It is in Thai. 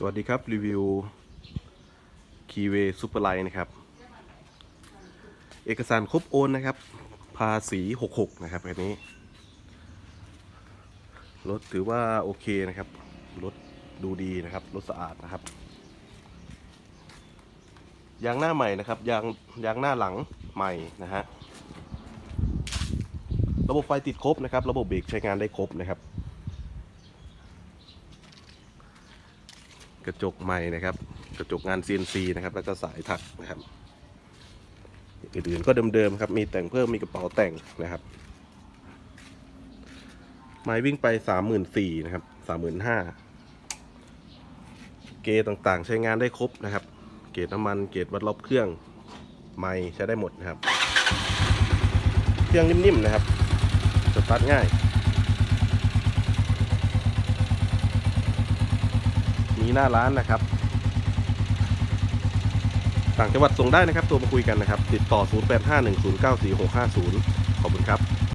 สวัสดีครับ รีวิวคีเวซูเปอร์ไลน์นะครับ เอกสารครบโอนนะครับ ภาษี 66 นะครับอันนี้ รถถือว่าโอเคนะครับ รถดูดีนะครับ รถสะอาดนะครับ ยางหน้าใหม่นะครับ ยางยางหน้าหลังใหม่นะฮะ ระบบไฟติดครบนะครับ ระบบเบรกใช้งานได้ครบนะครับ กระจกใหม่นะครับ กระจกงาน CNC นะครับ แล้วก็สายถักนะครับอื่นๆก็เดิมๆครับ มีแต่งเพิ่มมีกระเป๋าแต่งนะครับ ไม้วิ่งไป34,000นะครับ35,000เกต่างๆ ใช้งานได้ครบนะครับ เกรดน้ำมันเกรดวัดรอบเครื่อง ไม้ใช้ได้หมดนะครับ เครื่องนิ่มๆนะครับ สตาร์ทง่าย มีหน้าร้านนะครับ ต่างจังหวัดส่งได้นะครับ ตัวมาคุยกันนะครับ ติดต่อ 0851094650 ขอบคุณครับ